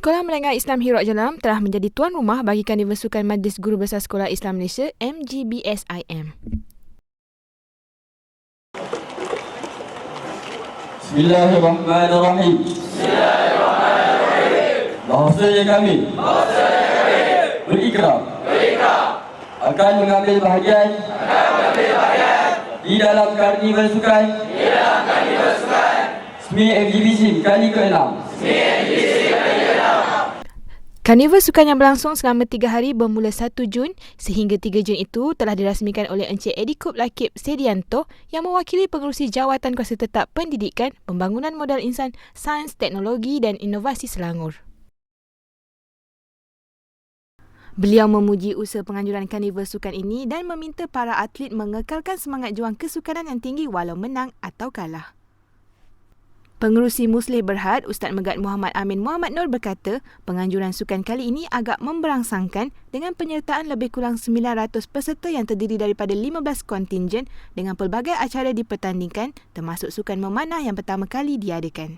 Sekolah Menengah Islam Hirok Jalam telah menjadi tuan rumah bagi Karnival Sukan Majlis Guru Besar Sekolah Islam Malaysia MGBSIM. Bismillahirrahmanirrahim. Bismillahirrahmanirrahim. Bahasanya kami. Bahasanya kami. Berikrar. Berikrar. Akan mengambil bahagian. Akan mengambil bahagian. Di dalam karnival sukan. Di dalam karnival sukan. SME MGBC kali ke-6. SME MGBC Karnival sukan yang berlangsung selama 3 hari bermula 1 Jun sehingga 3 Jun itu telah dirasmikan oleh Encik Edikup Lakib Sedianto yang mewakili pengurusi Jawatan Kuasa Tetap Pendidikan, Pembangunan Modal Insan, Sains, Teknologi dan Inovasi Selangor. Beliau memuji usaha penganjuran karnival sukan ini dan meminta para atlet mengekalkan semangat juang kesukanan yang tinggi walau menang atau kalah. Pengerusi Muslih Berhad, Ustaz Megat Muhammad Amin Muhammad Nur berkata, penganjuran sukan kali ini agak memberangsangkan dengan penyertaan lebih kurang 900 peserta yang terdiri daripada 15 kontingen dengan pelbagai acara dipertandingkan termasuk sukan memanah yang pertama kali diadakan.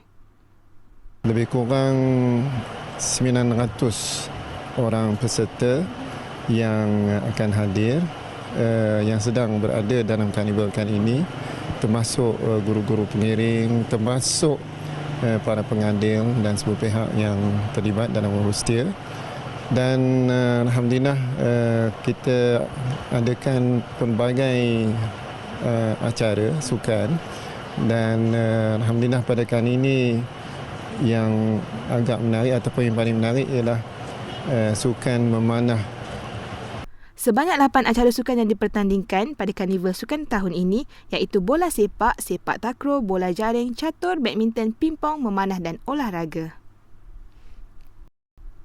Lebih kurang 900 orang peserta yang akan hadir uh, yang sedang berada dalam karnival kali ini termasuk uh, guru-guru pengiring, termasuk uh, para pengadil dan semua pihak yang terlibat dalam urus dia. Dan uh, Alhamdulillah kita adakan pelbagai acara sukan dan Alhamdulillah pada kali ini yang agak menarik ataupun yang paling menarik ialah sukan memanah Sebanyak 8 acara sukan yang dipertandingkan pada karnival sukan tahun ini iaitu bola sepak, sepak takraw, bola jaring, catur, badminton, pingpong, memanah dan olahraga.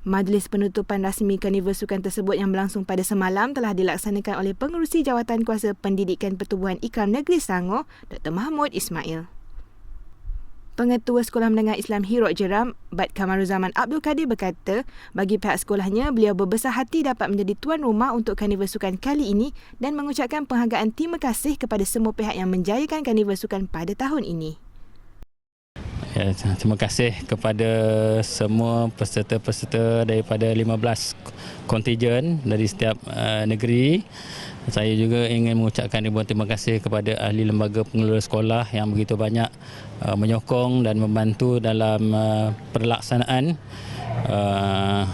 Majlis penutupan rasmi karnival sukan tersebut yang berlangsung pada semalam telah dilaksanakan oleh Pengurusi Jawatan Kuasa Pendidikan Pertubuhan Ikram Negeri Selangor, Dr. Mahmud Ismail. Pengetua Sekolah Menengah Islam Hirok Jeram, Bad Kamaruzaman Abdul Kadir berkata, bagi pihak sekolahnya, beliau berbesar hati dapat menjadi tuan rumah untuk karnival sukan kali ini dan mengucapkan penghargaan terima kasih kepada semua pihak yang menjayakan karnival sukan pada tahun ini. Ya, terima kasih kepada semua peserta-peserta daripada 15 kontingen dari setiap uh, negeri saya juga ingin mengucapkan ribuan terima kasih kepada ahli lembaga pengelola sekolah yang begitu banyak uh, menyokong dan membantu dalam uh, pelaksanaan uh,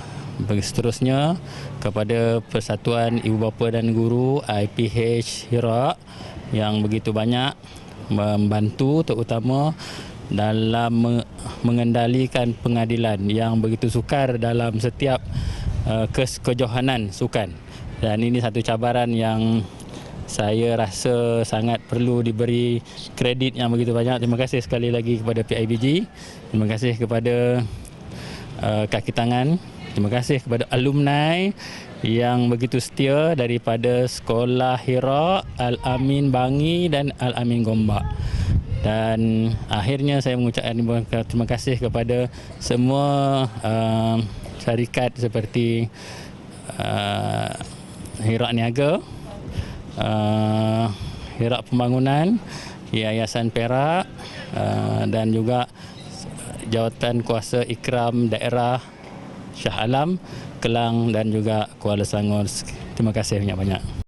seterusnya kepada Persatuan Ibu Bapa dan Guru IPH Hirak yang begitu banyak membantu terutama dalam mengendalikan pengadilan yang begitu sukar dalam setiap uh, kejohanan sukan dan ini satu cabaran yang saya rasa sangat perlu diberi kredit yang begitu banyak. Terima kasih sekali lagi kepada PIBG. Terima kasih kepada uh, kaki tangan. Terima kasih kepada alumni yang begitu setia daripada Sekolah Hira, Al-Amin Bangi dan Al-Amin Gombak. Dan akhirnya saya mengucapkan terima kasih kepada semua uh, syarikat seperti uh, Hirak Niaga, uh, Hirak Pembangunan, Yayasan Perak uh, dan juga Jawatan Kuasa Ikram Daerah Shah Alam, Kelang dan juga Kuala Selangor. Terima kasih banyak-banyak.